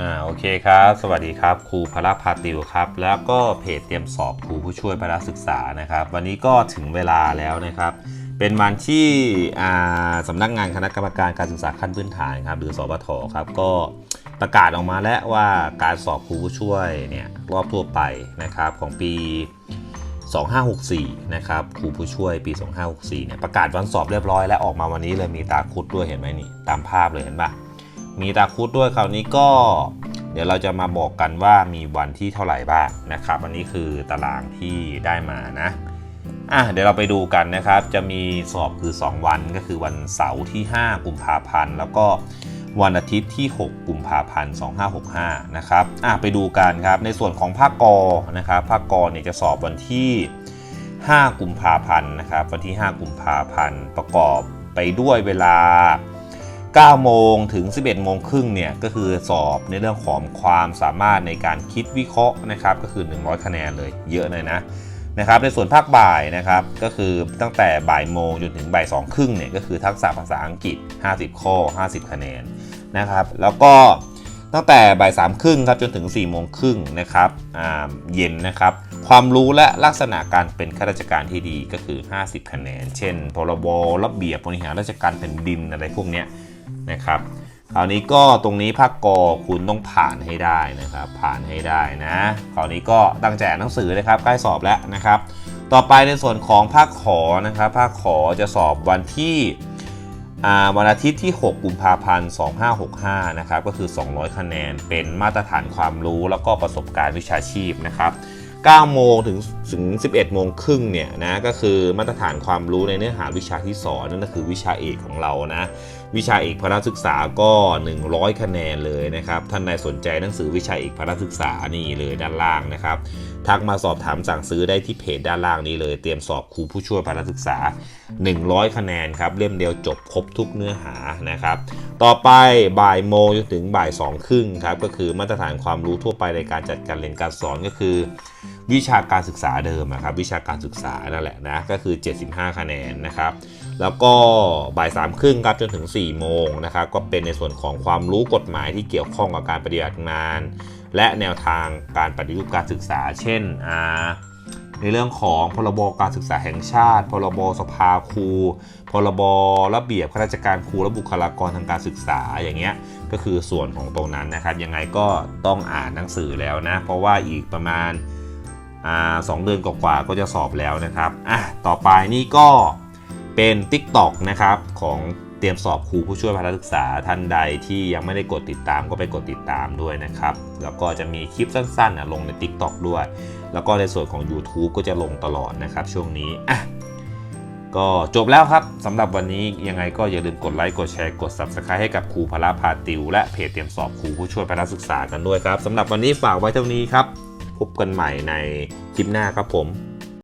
อ่าโอเคครับ สวัสดีครับครูพละพาติวครับ แล้วก็เพจเตรียมสอบครูผู้ช่วยพละศึกษานะครับ วันนี้ก็ถึงเวลาแล้วนะครับ เป็นวันที่อ่าสำนักงานคณะกรรมการการศึกษาขั้นพื้นฐานครับหรือสปทครับก็ประกาศออกมาแล้วว่าการสอบครูผู้ช่วยเนี่ยรอบทั่วไปนะครับของปี 2564 นะครับครูผู้ช่วยปี 2564 เนี่ยประกาศวันสอบเรียบร้อยและออกมาวันนี้เลยมีตาคุดด้วยเห็นไหมนี่ตามภาพเลยเห็นปะ มีตาคุดด้วยคราวนี้ก็ เดี๋ยวเราจะมาบอกกันว่ามีวันที่เท่าไหร่บ้างนะครับ อันนี้คือตารางที่ได้มานะอะเดี๋ยวเราไปดูกันนะครับ จะมีสอบคือ 2 วันก็คือวันเสาร์ที่ 5 กุมภาพันธ์แล้วก็วันอาทิตย์ที่ 6 กุมภาพันธ์ 2565 นะครับอะไปดูกันครับ ในส่วนของภาคกอนะครับภาคกอเนี่ยจะสอบวันที่ 5 กุมภาพันธ์นะครับ วันที่ 5 กุมภาพันธ์ประกอบไปด้วยเวลา 9 โมงถึง 11 โมงครึ่งเนี่ยก็คือสอบในเรื่องของความสามารถในการคิดวิเคราะห์นะครับก็คือ 100 คะแนนเลยเยอะเลยนะนะครับในส่วนภาคบ่ายนะครับก็คือตั้งแต่บ่ายโมงจนถึงบ่ายสองครึ่งเนี่ยก็คือทักษะภาษาอังกฤษ 50 ข้อ 50 คะแนนนะครับแล้วก็ตั้งแต่บ่ายสามครึ่งครับจนถึง4ี่โมงครึ่งนะครับอ่าเย็นนะครับ ความรู้และลักษณะการเป็นข้าราชการที่ดีก็คือ 50 คะแนน เช่น พรบระเบียบบริหารราชการแผ่นดินอะไรพวกนี้นะครับคราวนี้ก็ตรงนี้ภาคกอคุณต้องผ่านให้ได้นะครับ ผ่านให้ได้นะคราวนี้ก็ตั้งใจอ่านหนังสือนะครับใกล้สอบแล้วนะครับ ต่อไปในส่วนของภาคขอนะครับภาคขอจะสอบวันที่วันอาทิตย์ที่ 6 กุมภาพันธ์ 2565 นะครับ ก็คือ 200 คะแนน เป็นมาตรฐานความรู้แล้วก็ประสบการณ์วิชาชีพนะครับ 9 โมงถึงถึง 11 โมงครึ่งเนี่ยนะก็คือมาตรฐานความรู้ในเนื้อหาวิชาที่สอนนั่นก็คือวิชาเอกของเรานะวิชาเอกพละศึกษาก็ 100 คะแนนเลยนะครับท่านใดสนใจหนังสือวิชาเอกพละศึกษานี่เลยด้านล่างนะครับทักมาสอบถามสั่งซื้อได้ที่เพจด้านล่างนี้เลย เตรียมสอบครูผู้ช่วยพละศึกษา 100 คะแนนครับเล่มเดียวจบครบทุกเนื้อหานะครับต่อไปบ่ายโมงจนถึงบ่ายสองครึ่งครับก็คือมาตรฐานความรู้ทั่วไปในการจัดการเรียนการสอนก็คือวิชาการศึกษาเดิมครับวิชาการศึกษานั่นแหละนะก็คือ 75 คะแนนนะครับแล้วก็บ่ายสามครึ่งครับจนถึง 4 โมงนะครับก็เป็นในส่วนของความรู้กฎหมายที่เกี่ยวข้องกับการปฏิบัติงาน และแนวทางการปฏิรูปการศึกษา เช่นในเรื่องของพรบการศึกษาแห่งชาติ พรบสภาครู พรบระเบียบข้าราชการครูและบุคลากรทางการศึกษาอย่างเงี้ยก็คือส่วนของตรงนั้นนะครับยังไงก็ต้องอ่านหนังสือแล้วนะเพราะว่าอีกประมาณ อ่าสองเดือนกว่าๆก็จะสอบแล้วนะครับอะต่อไปนี่ก็เป็น TikTok นะครับของเตรียมสอบครูผู้ช่วยพละศึกษาท่านใดที่ยังไม่ได้กดติดตามก็ไปกดติดตามด้วยนะครับ แล้วก็จะมีคลิปสั้นๆลงใน TikTok ด้วย แล้วก็ในส่วนของ YouTube ก็จะลงตลอดนะครับช่วงนี้อะก็จบแล้วครับสำหรับวันนี้ยังไงก็อย่าลืมกดไลค์กดแชร์กด Subscribe ให้กับครูพละพาติว และเพจเตรียมสอบครูผู้ช่วยพละศึกษากันด้วยครับสำหรับวันนี้ฝากไว้เท่านี้ครับ พบกันใหม่ในคลิปหน้าครับผม